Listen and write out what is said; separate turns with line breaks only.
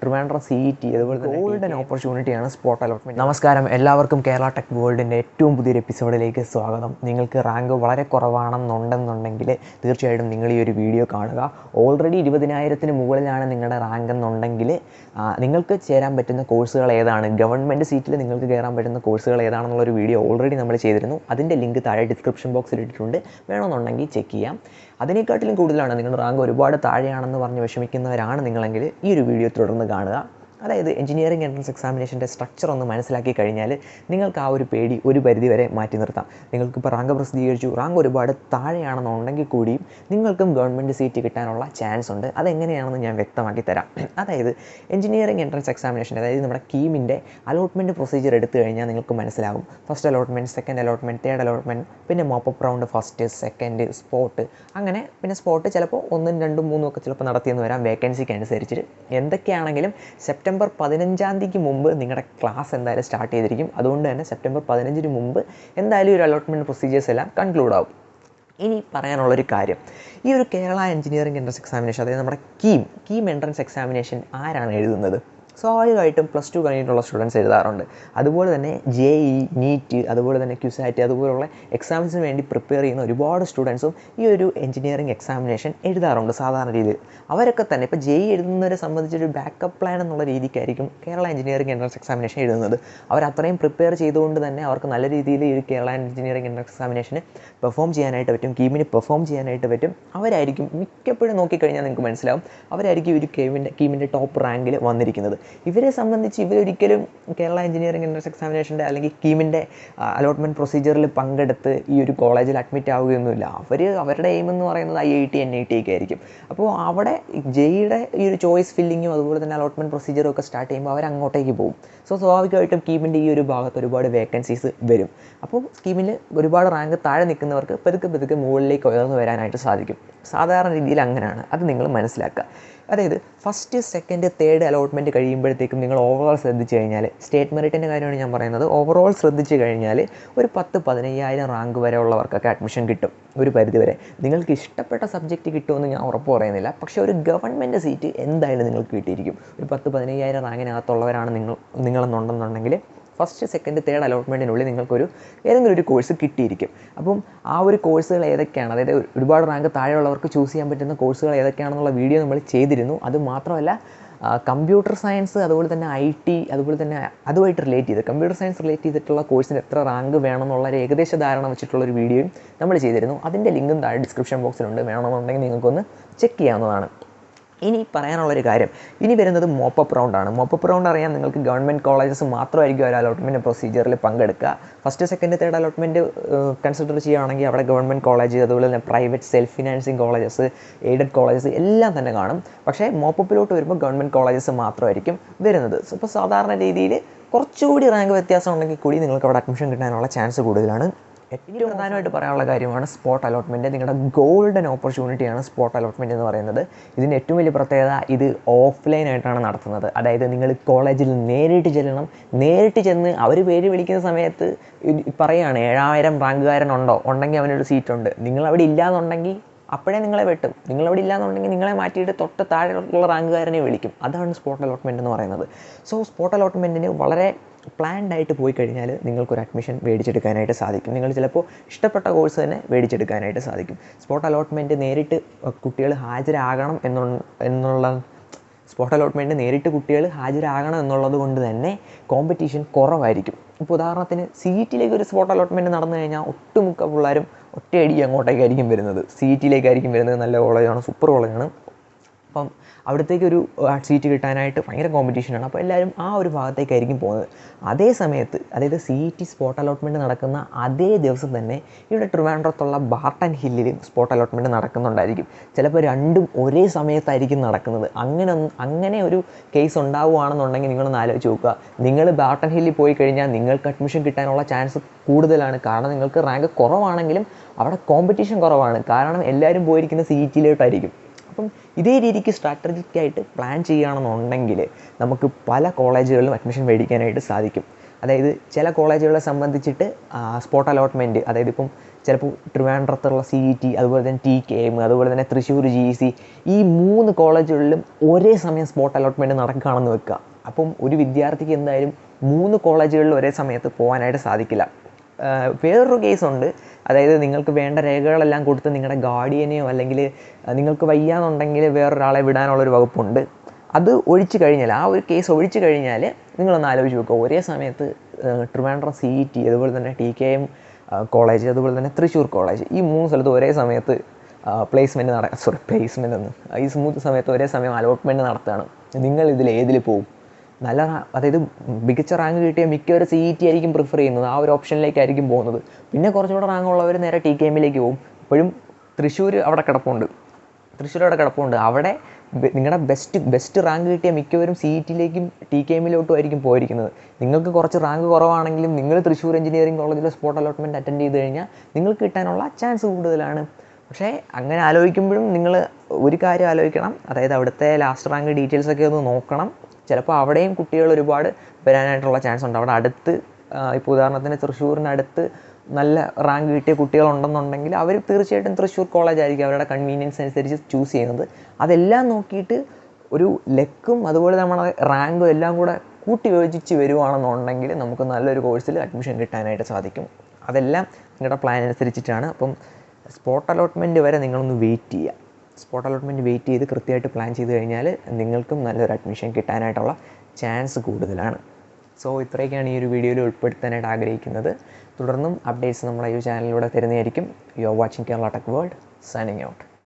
Trivandrum C T അതുപോലെ golden ഓപ്പർച്യൂണിറ്റിയാണ് spot allotment നമസ്കാരം. എല്ലാവർക്കും കേരള ടെക് വേൾഡിന്റെ ഏറ്റവും പുതിയൊരു എപ്പിസോഡിലേക്ക് സ്വാഗതം. നിങ്ങൾക്ക് റാങ്ക് വളരെ കുറവാണെന്നുണ്ടെന്നുണ്ടെങ്കിൽ തീർച്ചയായിട്ടും നിങ്ങൾ ഈ ഒരു വീഡിയോ കാണുക. ഓൾറെഡി ഇരുപതിനായിരത്തിന് മുകളിലാണ് നിങ്ങളുടെ റാങ്ക് എന്നുണ്ടെങ്കിൽ നിങ്ങൾക്ക് ചേരാൻ പറ്റുന്ന കോഴ്സുകൾ ഏതാണ്? ഗവൺമെന്റ് സീറ്റിൽ നിങ്ങൾക്ക് കയറാൻ പറ്റുന്ന കോഴ്സുകൾ ഏതാണെന്നുള്ളൊരു വീഡിയോ ഓൾറെഡി നമ്മൾ ചെയ്തിരുന്നു. അതിന്റെ ലിങ്ക് താഴെ ഡിസ്ക്രിപ്ഷൻ ബോക്സിൽ ഇട്ടിട്ടുണ്ട്. വേണമെന്നുണ്ടെങ്കിൽ ചെക്ക് ചെയ്യാം. അതിനേക്കാട്ടിലും കൂടുതലാണ് നിങ്ങളുടെ റാങ്ക് ഒരുപാട് താഴെയാണെന്ന് പറഞ്ഞ് വിഷമിക്കുന്നവരാണ് നിങ്ങളെങ്കിൽ ഈ ഒരു വീഡിയോ തുടർന്ന് കാണുക. അതായത് എഞ്ചിനീയറിംഗ് എൻട്രൻസ് എക്സാമിനേഷന്റെ സ്ട്രക്ചർ ഒന്ന് മനസ്സിലാക്കി കഴിഞ്ഞാൽ നിങ്ങൾക്ക് ആ ഒരു പേടി ഒരു പരിധി വരെ മാറ്റി നിർത്താം. നിങ്ങൾക്കിപ്പോൾ റാങ്ക് പ്രസിദ്ധീകരിച്ചു റാങ്ക് ഒരുപാട് താഴെയാണെന്നുണ്ടെങ്കിൽ കൂടിയും നിങ്ങൾക്കും ഗവൺമെന്റ് സീറ്റ് കിട്ടാനുള്ള ചാൻസ് ഉണ്ട്. അതെങ്ങനെയാണെന്ന് ഞാൻ വ്യക്തമാക്കി തരാം. അതായത് എഞ്ചിനീയറിംഗ് എൻട്രൻസ് എക്സാമിനേഷൻ അതായത് നമ്മുടെ കീമിന്റെ അലോട്ട്മെന്റ് പ്രൊസീജിയർ എടുത്തു കഴിഞ്ഞാൽ നിങ്ങൾക്ക് മനസ്സിലാകും first allotment second allotment third allotment പിന്നെ mop up round first second spot അങ്ങനെ പിന്നെ സ്പോട്ട് ചിലപ്പോൾ ഒന്നും രണ്ടും മൂന്നും ഒക്കെ ചിലപ്പോൾ നടത്തിയെന്ന് വരാം. വേക്കൻസിക്ക് അനുസരിച്ചിട്ട്. എന്തൊക്കെയാണെങ്കിലും സെപ്റ്റംബർ പതിനഞ്ചാം തീയതിക്ക് മുമ്പ് നിങ്ങളുടെ ക്ലാസ് എന്തായാലും സ്റ്റാർട്ട് ചെയ്തിരിക്കും. അതുകൊണ്ട് തന്നെ സെപ്റ്റംബർ പതിനഞ്ചിന് മുമ്പ് എന്തായാലും ഒരു അലോട്ട്മെന്റ് പ്രൊസീജിയേഴ്സ് എല്ലാം കൺക്ലൂഡ് ആവും. ഇനി പറയാനുള്ളൊരു കാര്യം. ഈ ഒരു കേരള എഞ്ചിനീയറിംഗ് എൻട്രൻസ് എക്സാമിനേഷൻ അതായത് നമ്മുടെ കീം കീം എൻട്രൻസ് എക്സാമിനേഷൻ ആരാണ് എഴുതുന്നത്? സ്വാഭാവികമായിട്ടും പ്ലസ് ടു കഴിഞ്ഞിട്ടുള്ള സ്റ്റുഡൻസ് എഴുതാറുണ്ട്. അതുപോലെ തന്നെ ജെ ഇ നീറ്റ് അതുപോലെ തന്നെ ക്യുസാറ്റ് അതുപോലുള്ള എക്സാംസിന് വേണ്ടി പ്രിപ്പയർ ചെയ്യുന്ന ഒരുപാട് സ്റ്റുഡൻസും ഈ ഒരു എഞ്ചിനീയറിംഗ് എക്സാമിനേഷൻ എഴുതാറുണ്ട് സാധാരണ രീതിയിൽ. അവരൊക്കെ തന്നെ ഇപ്പോൾ ജെ ഇ എഴുതുന്നവരെ സംബന്ധിച്ചൊരു ബാക്കപ്പ് പ്ലാൻ എന്നുള്ള രീതിക്കായിരിക്കും കേരള എഞ്ചിനീയറിംഗ് എൻട്രൻസ് എക്സാമിനേഷൻ എഴുതുന്നത്. അവർ അത്രയും പ്രിപ്പയർ ചെയ്തുകൊണ്ട് തന്നെ അവർക്ക് നല്ല രീതിയിൽ ഈ കേരള എഞ്ചിനീയറിംഗ് എൻട്രൻസ് എക്സാമിനേഷന് പെർഫോം ചെയ്യാനായിട്ട് പറ്റും കീമിന് പെർഫോം ചെയ്യാനായിട്ട് പറ്റും. അവരായിരിക്കും മിക്കപ്പോഴും നോക്കിക്കഴിഞ്ഞാൽ നിങ്ങൾക്ക് മനസ്സിലാവും. അവരായിരിക്കും ഒരു കീമിന്റെ കീമിന്റെ ടോപ്പ് റാങ്കിൽ വന്നിരിക്കുന്നത്. ഇവരെ സംബന്ധിച്ച് ഇവരൊരിക്കലും കേരള എഞ്ചിനീയറിംഗ് എൻട്രൻസ് എക്സാമിനേഷന്റെ അല്ലെങ്കിൽ കീമിന്റെ അലോട്ട്മെന്റ് പ്രൊസീജിയറിൽ പങ്കെടുത്ത് ഈ ഒരു കോളേജിൽ അഡ്മിറ്റ് ആവുകയൊന്നുമില്ല. അവർ അവരുടെ എയിം എന്ന് പറയുന്നത് I I T N I T ഒക്കെ ആയിരിക്കും. അപ്പോൾ അവിടെ ജെയുടെ ഈ ഒരു ചോയ്സ് ഫില്ലിങ്ങും അതുപോലെ തന്നെ അലോട്ട്മെന്റ് പ്രൊസീജിയറും ഒക്കെ സ്റ്റാർട്ട് ചെയ്യുമ്പോൾ അവർ അങ്ങോട്ടേക്ക് പോകും. സോ സ്വാഭാവികമായിട്ടും കീമിന്റെ ഈ ഒരു ഭാഗത്ത് ഒരുപാട് വേക്കൻസീസ് വരും. അപ്പോൾ സ്കീമിൽ ഒരുപാട് റാങ്ക് താഴെ നിൽക്കുന്നവർക്ക് പതുക്കെ പതുക്കെ മുകളിലേക്ക് ഉയർന്നു വരാനായിട്ട് സാധിക്കും. സാധാരണ രീതിയിൽ അങ്ങനെയാണ്. അത് നിങ്ങൾ മനസ്സിലാക്കുക. അതായത് ഫസ്റ്റ് സെക്കൻഡ് തേർഡ് അലോട്ട്മെന്റ് കഴിയുമ്പോഴത്തേക്കും നിങ്ങൾ ഓവറോൾ ശ്രദ്ധിച്ചു കഴിഞ്ഞാൽ സ്റ്റേറ്റ് മെറിറ്റിന്റെ കാര്യമാണ് ഞാൻ പറയുന്നത്. ഓവറോൾ ശ്രദ്ധിച്ചു കഴിഞ്ഞാൽ ഒരു പത്ത് പതിനയ്യായിരം റാങ്ക് വരെ ഉള്ളവർക്കൊക്കെ അഡ്മിഷൻ കിട്ടും ഒരു പരിധി വരെ നിങ്ങൾക്ക് ഇഷ്ടപ്പെട്ട സബ്ജക്റ്റ് കിട്ടുമെന്ന് ഞാൻ ഉറപ്പ് പറയുന്നില്ല. പക്ഷേ ഒരു ഗവൺമെന്റ് സീറ്റ് എന്തായാലും നിങ്ങൾക്ക് കിട്ടിയിരിക്കും. ഒരു പത്ത് പതിനയ്യായിരം റാങ്കിനകത്തുള്ളവരാണ് നിങ്ങൾ നിങ്ങളെന്നുണ്ടെന്നുണ്ടെങ്കിൽ ഫസ്റ്റ് സെക്കൻഡ് തേർഡ് അലോട്ട്മെന്റിനുള്ളിൽ നിങ്ങൾക്കൊരു ഏതെങ്കിലും ഒരു കോഴ്സ് കിട്ടിയിരിക്കും. അപ്പം ആ ഒരു കോഴ്സുകൾ ഏതൊക്കെയാണ്? അതായത് ഒരുപാട് റാങ്ക് താഴെയുള്ളവർക്ക് ചൂസ് ചെയ്യാൻ പറ്റുന്ന കോഴ്സുകൾ ഏതൊക്കെയാണെന്നുള്ള വീഡിയോ നമ്മൾ ചെയ്തിരുന്നു. അത് മാത്രമല്ല കമ്പ്യൂട്ടർ സയൻസ് അതുപോലെ തന്നെ ഐ ടി അതുപോലെ തന്നെ അതുമായിട്ട് റിലേറ്റ് ചെയ്ത് കമ്പ്യൂട്ടർ സയൻസ് റിലേറ്റ് ചെയ്തിട്ടുള്ള കോഴ്സിന് എത്ര റാങ്ക് വേണമെന്നുള്ള ഒരു ഏകദേശ ധാരണ വെച്ചിട്ടുള്ള ഒരു വീഡിയോയും നമ്മൾ ചെയ്തിരുന്നു. അതിന്റെ ലിങ്കും താഴെ ഡിസ്ക്രിപ്ഷൻ ബോക്സിലുണ്ട് വേണമെന്നുണ്ടെങ്കിൽ നിങ്ങൾക്കൊന്ന് ചെക്ക് ചെയ്യാവുന്നതാണ്. ഇനി പറയാനുള്ളൊരു കാര്യം. ഇനി വരുന്നത് മോപ്പപ്പ് റൗണ്ടാണ്. മോപ്പപ്പ് റൗണ്ട് അറിയാം നിങ്ങൾക്ക് ഗവൺമെന്റ് കോളേജസ് മാത്രമായിരിക്കും ഒരു അലോട്ട്മെന്റ് പ്രൊസീജിയറിൽ പങ്കെടുക്കുക. First second third allotment consider ചെയ്യുകയാണെങ്കിൽ അവിടെ ഗവൺമെന്റ് കോളേജ് അതുപോലെ തന്നെ private self financing colleges aided colleges എല്ലാം തന്നെ കാണും. പക്ഷേ മോപ്പപ്പിലോട്ട് വരുമ്പോൾ ഗവൺമെന്റ് കോളേജസ് മാത്രമായിരിക്കും വരുന്നത്. ഇപ്പോൾ സാധാരണ രീതിയിൽ കുറച്ചുകൂടി റാങ്ക് വ്യത്യാസം ഉണ്ടെങ്കിൽ കൂടി നിങ്ങൾക്ക് അവിടെ അഡ്മിഷൻ കിട്ടാനുള്ള ചാൻസ് കൂടുതലാണ്. ഏറ്റവും പ്രധാനമായിട്ട് പറയാനുള്ള കാര്യമാണ് സ്പോട്ട് അലോട്ട്മെന്റ് നിങ്ങളുടെ ഗോൾഡൻ ഓപ്പർച്യൂണിറ്റിയാണ് സ്പോട്ട് അലോട്ട്മെന്റ് എന്ന് പറയുന്നത്. ഇതിന്റെ ഏറ്റവും വലിയ പ്രത്യേകത ഇത് ഓഫ്ലൈൻ ആയിട്ടാണ് നടത്തുന്നത്. അതായത് നിങ്ങൾ കോളേജിൽ നേരിട്ട് ചെല്ലണം. നേരിട്ട് ചെന്ന് അവർ പേര് വിളിക്കുന്ന സമയത്ത് പറയുകയാണ് ഏഴായിരം റാങ്കുകാരനുണ്ടോ ഉണ്ടെങ്കിൽ അവനൊരു സീറ്റുണ്ട് നിങ്ങൾ അവിടെ ഇല്ലാന്നുണ്ടെങ്കിൽ അപ്പോഴേ നിങ്ങളെ വെട്ടും. നിങ്ങളവിടെ ഇല്ലാന്നുണ്ടെങ്കിൽ നിങ്ങളെ മാറ്റിയിട്ട് തൊട്ട് താഴെയുള്ള റാങ്കുകാരനെ വിളിക്കും. അതാണ് സ്പോട്ട് അലോട്ട്മെന്റ് എന്ന് പറയുന്നത്. സോ സ്പോട്ട് അലോട്ട്മെന്റിന് വളരെ പ്ലാൻഡ് ആയിട്ട് പോയി കഴിഞ്ഞാൽ നിങ്ങൾക്കൊരു അഡ്മിഷൻ മേടിച്ചെടുക്കാനായിട്ട് സാധിക്കും. നിങ്ങൾ ചിലപ്പോൾ ഇഷ്ടപ്പെട്ട കോഴ്സ് തന്നെ മേടിച്ചെടുക്കാനായിട്ട് സാധിക്കും. സ്പോട്ട് അലോട്ട്മെന്റ് നേരിട്ട് കുട്ടികൾ ഹാജരാകണം എന്നുള്ള എന്നുള്ള സ്പോട്ട് അലോട്ട്മെന്റ് നേരിട്ട് കുട്ടികൾ ഹാജരാകണം എന്നുള്ളത് കൊണ്ട് തന്നെ കോമ്പറ്റീഷൻ കുറവായിരിക്കും. ഇപ്പോൾ ഉദാഹരണത്തിന് സീറ്റിലേക്ക് ഒരു സ്പോട്ട് അലോട്ട്മെന്റ് നടന്നു കഴിഞ്ഞാൽ ഒട്ടുമുക്ക പിള്ളേരും ഒറ്റയടി അങ്ങോട്ടേക്കായിരിക്കും വരുന്നത്. സീറ്റിലേക്കായിരിക്കും വരുന്നത്. നല്ല കോളേജാണ് സൂപ്പർ കോളേജാണ് അപ്പം അവിടത്തേക്ക് ഒരു സീറ്റ് കിട്ടാനായിട്ട് ഭയങ്കര കോമ്പറ്റീഷനാണ് അപ്പോൾ എല്ലാവരും ആ ഒരു ഭാഗത്തേക്കായിരിക്കും പോകുന്നത്. അതേ സമയത്ത് അതായത് സി ടി സ്പോട്ട് അലോട്ട്മെന്റ് നടക്കുന്ന അതേ ദിവസം തന്നെ ഇവിടെ ട്രിവാൻഡ്രത്തുള്ള ബാർട്ടൻ ഹില്ലിലും സ്പോട്ട് അലോട്ട്മെന്റ് നടക്കുന്നുണ്ടായിരിക്കും. ചിലപ്പോൾ രണ്ടും ഒരേ സമയത്തായിരിക്കും നടക്കുന്നത്. അങ്ങനെ അങ്ങനെ ഒരു കേസ് ഉണ്ടാവുകയാണെന്നുണ്ടെങ്കിൽ നിങ്ങളൊന്ന് ആലോചിച്ച് നോക്കുക. നിങ്ങൾ ബാർട്ടൻ ഹില്ലിൽ പോയി കഴിഞ്ഞാൽ നിങ്ങൾക്ക് അഡ്മിഷൻ കിട്ടാനുള്ള ചാൻസ് കൂടുതലാണ്. കാരണം നിങ്ങൾക്ക് റാങ്ക് കുറവാണെങ്കിലും അവിടെ കോമ്പറ്റീഷൻ കുറവാണ്. കാരണം എല്ലാവരും പോയിരിക്കുന്ന സീറ്റിലോട്ടായിരിക്കും അപ്പം ഇതേ രീതിക്ക് സ്ട്രാറ്റജിക്കായിട്ട് പ്ലാൻ ചെയ്യുകയാണെന്നുണ്ടെങ്കിൽ നമുക്ക് പല കോളേജുകളിലും അഡ്മിഷൻ മേടിക്കാനായിട്ട് സാധിക്കും. അതായത് ചില കോളേജുകളെ സംബന്ധിച്ചിട്ട് സ്പോട്ട് അലോട്ട്മെന്റ് അതായത് ഇപ്പം ചിലപ്പോൾ ട്രിവാൻഡ്രത്തുള്ള സി ഇ ടി അതുപോലെ തന്നെ ടി കെ എം അതുപോലെ തന്നെ തൃശ്ശൂർ ജി സി ഈ മൂന്ന് കോളേജുകളിലും ഒരേ സമയം സ്പോട്ട് അലോട്ട്മെന്റ് നടക്കുകയാണെന്ന് വെക്കുക. അപ്പം ഒരു വിദ്യാർത്ഥിക്ക് എന്തായാലും മൂന്ന് കോളേജുകളിൽ ഒരേ സമയത്ത് പോകാനായിട്ട് സാധിക്കില്ല. വേറൊരു കേസുണ്ട് അതായത് നിങ്ങൾക്ക് വേണ്ട രേഖകളെല്ലാം കൊടുത്ത് നിങ്ങളുടെ ഗാർഡിയനെയോ അല്ലെങ്കിൽ നിങ്ങൾക്ക് വയ്യാന്നുണ്ടെങ്കിൽ വേറൊരാളെ വിടാനുള്ളൊരു വകുപ്പുണ്ട്. അത് ഒഴിച്ചു കഴിഞ്ഞാൽ ആ ഒരു കേസ് ഒഴിച്ചു കഴിഞ്ഞാൽ നിങ്ങളൊന്ന് ആലോചിച്ച് നോക്കുക. ഒരേ സമയത്ത് ട്രിവാൻഡ്രം സി ഇ ടി അതുപോലെ തന്നെ ടി കെ എം കോളേജ് അതുപോലെ തന്നെ തൃശ്ശൂർ കോളേജ് ഈ മൂന്ന് സ്ഥലത്ത് ഒരേ സമയത്ത് പ്ലേസ്മെന്റ് നട സോറി പ്ലേസ്മെന്റ് എന്ന്. ഈ സ്മൂത്ത് സമയത്ത് ഒരേ സമയം അലോട്ട്മെന്റ് നടത്തുകയാണ്. നിങ്ങൾ ഇതിൽ ഏതിൽ പോകും? നല്ല അതായത് മികച്ച റാങ്ക് കിട്ടിയ മിക്കവരും സി ഇ ടി ആയിരിക്കും പ്രിഫർ ചെയ്യുന്നത്. ആ ഒരു ഓപ്ഷനിലേക്കായിരിക്കും പോകുന്നത്. പിന്നെ കുറച്ചുകൂടെ റാങ്ക് ഉള്ളവർ നേരെ ടി കെ എമ്മിലേക്ക് പോകും. ഇപ്പോഴും തൃശ്ശൂർ അവിടെ കിടപ്പുണ്ട്. തൃശ്ശൂർ അവിടെ കിടപ്പുണ്ട്. അവിടെ നിങ്ങളുടെ ബെസ്റ്റ് ബെസ്റ്റ് റാങ്ക് കിട്ടിയ മിക്കവരും സി ഇ ടിയിലേക്കും ടി കെ എമ്മിലോട്ടും ആയിരിക്കും പോയിരിക്കുന്നത്. നിങ്ങൾക്ക് കുറച്ച് റാങ്ക് കുറവാണെങ്കിലും നിങ്ങൾ തൃശ്ശൂർ എഞ്ചിനീയറിംഗ് കോളേജിലെ സ്പോട്ട് അലോട്ട്മെന്റ് അറ്റൻഡ് ചെയ്ത് കഴിഞ്ഞാൽ നിങ്ങൾക്ക് കിട്ടാനുള്ള ചാൻസ് കൂടുതലാണ്. പക്ഷേ അങ്ങനെ ആലോചിക്കുമ്പോഴും നിങ്ങൾ ഒരു കാര്യം ആലോചിക്കണം. അതായത് അവിടുത്തെ ലാസ്റ്റ് റാങ്ക് ഡീറ്റെയിൽസ് ഒക്കെ ഒന്ന് നോക്കണം. ചിലപ്പോൾ അവിടെയും കുട്ടികൾ ഒരുപാട് വരാനായിട്ടുള്ള ചാൻസ് ഉണ്ട്. അവിടെ അടുത്ത് ഇപ്പോൾ ഉദാഹരണത്തിന് തൃശ്ശൂരിനടുത്ത് നല്ല റാങ്ക് കിട്ടിയ കുട്ടികളുണ്ടെന്നുണ്ടെങ്കിൽ അവർ തീർച്ചയായിട്ടും തൃശ്ശൂർ കോളേജ് ആയിരിക്കും അവരുടെ കൺവീനിയൻസ് അനുസരിച്ച് ചൂസ് ചെയ്യുന്നത്. അതെല്ലാം നോക്കിയിട്ട് ഒരു ലെക്കും അതുപോലെ നമ്മുടെ റാങ്കും എല്ലാം കൂടെ കൂട്ടി യോജിച്ച് വരുവാണെന്നുണ്ടെങ്കിൽ നമുക്ക് നല്ലൊരു കോഴ്സിൽ അഡ്മിഷൻ കിട്ടാനായിട്ട് സാധിക്കും. അതെല്ലാം നിങ്ങളുടെ പ്ലാൻ അനുസരിച്ചിട്ടാണ്. അപ്പം സ്പോട്ട് അലോട്ട്മെന്റ് വരെ നിങ്ങളൊന്ന് വെയിറ്റ് ചെയ്യുക. സ്പോട്ട് അലോട്ട്മെന്റ് വെയിറ്റ് ചെയ്ത് കൃത്യമായിട്ട് പ്ലാൻ ചെയ്ത് കഴിഞ്ഞാൽ നിങ്ങൾക്കും നല്ലൊരു അഡ്മിഷൻ കിട്ടാനായിട്ടുള്ള ചാൻസ് കൂടുതലാണ്. സോ ഇത്രയൊക്കെയാണ് ഈ ഒരു വീഡിയോയിൽ ഉൾപ്പെടുത്താനായിട്ട് ആഗ്രഹിക്കുന്നത്. തുടർന്നും അപ്ഡേറ്റ്സ് നമ്മളെ ഈ ചാനലിലൂടെ തരുന്നതായിരിക്കും. You are watching Kerala tech world signing out